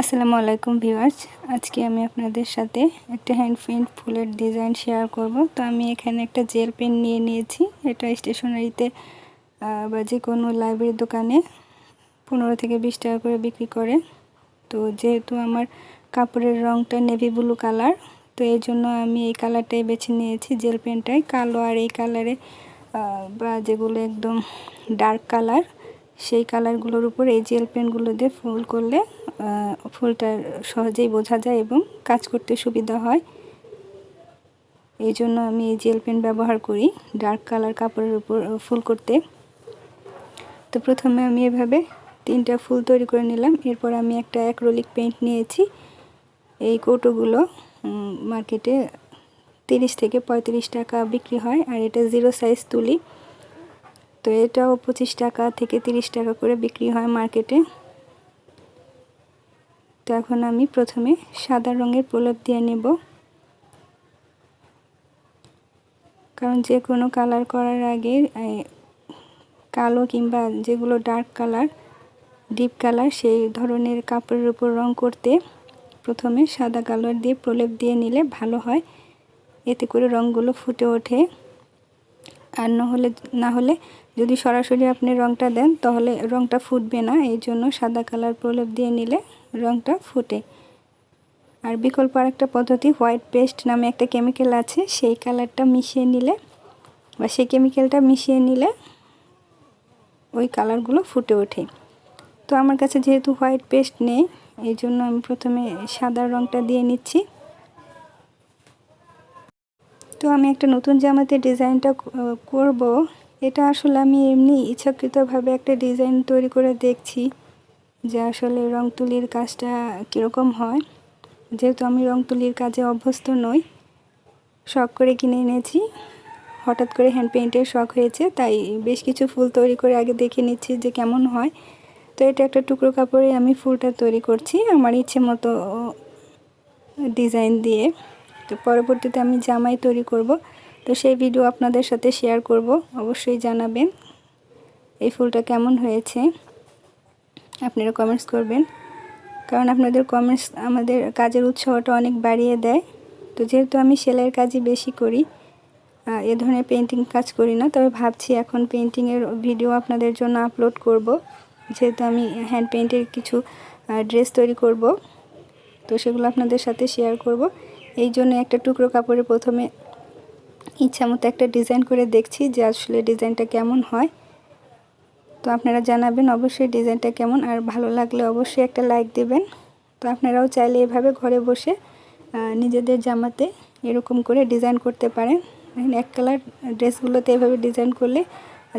আসসালামু আলাইকুম ভিউয়ার্স। আজকে আমি আপনাদের সাথে একটা হ্যান্ড পেন্ট ফুলের ডিজাইন শেয়ার করব। তো আমি এখানে একটা জেল পেন নিয়ে নিয়েছি। এটা স্টেশনারিতে বা যে কোনো লাইব্রেরির দোকানে পনেরো থেকে বিশ টাকা করে বিক্রি করে। তো যেহেতু আমার কাপড়ের রঙটা নেভি ব্লু কালার তো এই জন্য আমি এই কালারটাই বেছে নিয়েছি জেল পেনটাই কালো আর এই কালারে বা যেগুলো একদম ডার্ক কালার সেই কালারগুলোর উপর এই জেল পেনগুলো দিয়ে ফুল করলে ফুলটা সহজেই বোঝা যায় এবং কাজ করতে সুবিধা হয়। এই জন্য আমি এই জেল পেন ব্যবহার করি ডার্ক কালার কাপড়ের উপর ফুল করতে। তো প্রথমে আমি এভাবে তিনটা ফুল তৈরি করে নিলাম। এরপর আমি একটা অ্যাক্রোলিক পেন্ট নিয়েছি। এই কৌটোগুলো মার্কেটে তিরিশ থেকে পঁয়ত্রিশ টাকা বিক্রি হয়, আর এটা জিরো সাইজ তুলি। তো এটাও পঁচিশ টাকা থেকে তিরিশ টাকা করে বিক্রি হয় মার্কেটে। তো এখন আমি প্রথমে সাদা রঙের প্রলেপ দিয়ে নেব। কারণ যে কোনো কালার করার আগে কালো কিংবা যেগুলো ডার্ক কালার, ডিপ কালার, সেই ধরনের কাপড়ের উপর রং করতে প্রথমে সাদা কালার দিয়ে প্রলেপ দিয়ে নিলে ভালো হয়। এতে করে রঙগুলো ফুটে ওঠে। আর নহলে, না হলে যদি সরাসরি আপনি রঙটা দেন, তাহলে রঙটা ফুটবে না। এই জন্য সাদা কালার প্রলেপ দিয়ে নিলে রঙটা ফুটে। আর বিকল্প আরেকটা পদ্ধতি, হোয়াইট পেস্ট নামে একটা কেমিক্যাল আছে, সেই কালারটা মিশিয়ে নিলে বা সেই কেমিক্যালটা মিশিয়ে নিলে ওই কালারগুলো ফুটে ওঠে। তো আমার কাছে যেহেতু হোয়াইট পেস্ট নেই, এই জন্য আমি প্রথমে সাদা রঙটা দিয়ে নিচ্ছি। তো আমি একটা নতুন জামাতে ডিজাইনটা করব। এটা আসলে আমি এমনি ইচ্ছাকৃতভাবে একটা ডিজাইন তৈরি করে দেখছি যে আসলে রং তুলির কাজটা কীরকম হয়। যেহেতু আমি রং তুলির কাজে অভ্যস্ত নই, শখ করে কিনে এনেছি। হঠাৎ করে হ্যান্ড পেইন্টের শখ হয়েছে, তাই বেশ কিছু ফুল তৈরি করে আগে দেখে নিচ্ছি যে কেমন হয়। তো এটা একটা টুকরো কাপড়ে আমি ফুলটা তৈরি করছি আমার ইচ্ছে মতো ডিজাইন দিয়ে। তো পরবর্তীতে আমি জামাই তৈরি করব। তো সেই ভিডিও আপনাদের সাথে শেয়ার করব। অবশ্যই জানাবেন এই ফুলটা কেমন হয়েছে। আপনারা কমেন্টস করবেন। কারণ আপনাদের কমেন্টস আমাদের কাজের উৎসাহটা অনেক বাড়িয়ে দেয়। তো যেহেতু আমি সেলাইয়ের কাজই বেশি করি এ ধরনের পেন্টিং কাজ করি না, তবে ভাবছি এখন পেন্টিংয়ের ভিডিও আপনাদের জন্য আপলোড করব। যেহেতু আমি হ্যান্ড পেন্টের কিছু ড্রেস তৈরি করব। তো সেগুলো আপনাদের সাথে শেয়ার করব। এই জন্য একটা টুকরো কাপড়ে প্রথমে ইচ্ছা মতো একটা ডিজাইন করে দেখছি যে আসলে ডিজাইনটা কেমন হয়। তো আপনারা জানাবেন অবশ্যই ডিজাইনটা কেমন, আর ভালো লাগলে অবশ্যই একটা লাইক দেবেন। তো আপনারাও চাইলে এভাবে ঘরে বসে নিজেদের জামাতে এরকম করে ডিজাইন করতে পারেন। এক কালার ড্রেসগুলোতে এভাবে ডিজাইন করলে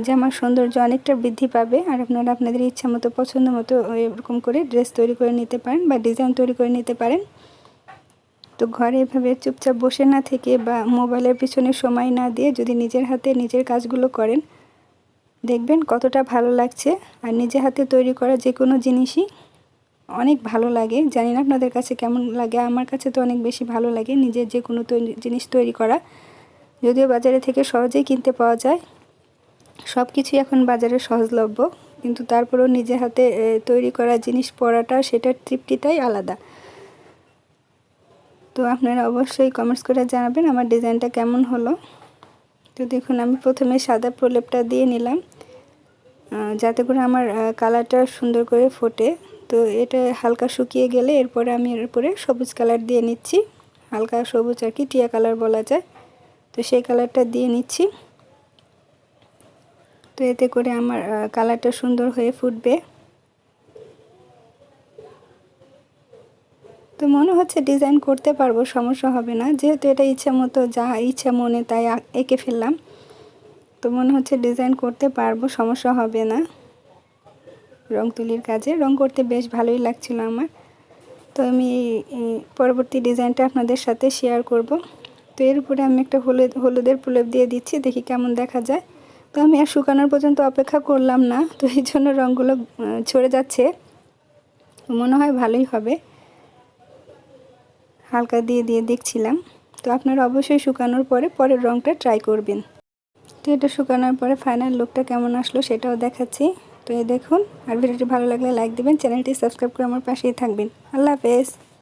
জামার সৌন্দর্য অনেকটা বৃদ্ধি পাবে, আর আপনারা আপনাদের ইচ্ছা মতো পছন্দ মতো এরকম করে ড্রেস তৈরি করে নিতে পারেন বা ডিজাইন তৈরি করে নিতে পারেন। তো ঘরে এভাবে চুপচাপ বসে না থেকে বা মোবাইলের পিছনে সময় না দিয়ে যদি নিজের হাতে নিজের কাজগুলো করেন, দেখবেন কতটা ভালো লাগছে। আর নিজে হাতে তৈরি করা যে কোনো জিনিসই অনেক ভালো লাগে। জানি না আপনাদের কাছে কেমন লাগে, আমার কাছে তো অনেক বেশি ভালো লাগে নিজের যে কোনো জিনিস তৈরি করা। যদিও বাজারে থেকে সহজেই কিনতে পাওয়া যায়। সব কিছুই এখন বাজারে সহজলভ্য, কিন্তু তারপরেও নিজে হাতে তৈরি করা জিনিস পড়াটা সেটার তৃপ্তিটাই আলাদা। তো আপনারা অবশ্যই কমেন্টস করে জানাবেন আমার ডিজাইনটা কেমন হলো। তো দেখুন, আমি প্রথমে সাদা প্রলেপটা দিয়ে নিলাম যাতে করে আমার কালারটা সুন্দর করে ফোটে। তো এটা হালকা শুকিয়ে গেলে এরপরে আমি এর উপরে সবুজ কালার দিয়ে নিচ্ছি। হালকা সবুজ আর কি, টিয়া কালার বলা যায়। তো সেই কালারটা দিয়ে নিচ্ছি। তো এতে করে আমার কালারটা সুন্দর হয়ে ফুটবে। তো মনে হচ্ছে ডিজাইন করতে পারব, সমস্যা হবে না। যেহেতু এটা ইচ্ছা মতো, যা ইচ্ছা মনে, তাই এঁকে ফেললাম। তো মনে হচ্ছে ডিজাইন করতে পারব, সমস্যা হবে না। রং তুলির কাজে, রং করতে বেশ ভালোই লাগছিল আমার। তো আমি পরবর্তী ডিজাইনটা আপনাদের সাথে শেয়ার করব। তো এর উপরে আমি একটা হলুদ, হলুদের প্রলেপ দিয়ে দিচ্ছি, দেখি কেমন দেখা যায়। তো আমি আর শুকানোর পর্যন্ত অপেক্ষা করলাম না, তো এই জন্য রঙগুলো ছড়ে যাচ্ছে। মনে হয় ভালোই হবে। হালকা দিয়ে দিয়ে দেখছিলাম। তো আপনারা অবশ্যই শুকানোর পরে পরের রঙটা ট্রাই করবেন। তো এটা শুকানোর পরে ফাইনাল লুকটা কেমন আসলো সেটাও দেখাচ্ছি। তো এই দেখুন, আর ভিডিওটি ভালো লাগলে লাইক দেবেন, চ্যানেলটি সাবস্ক্রাইব করে আমার পাশেই থাকবেন। আল্লাহ হাফেজ।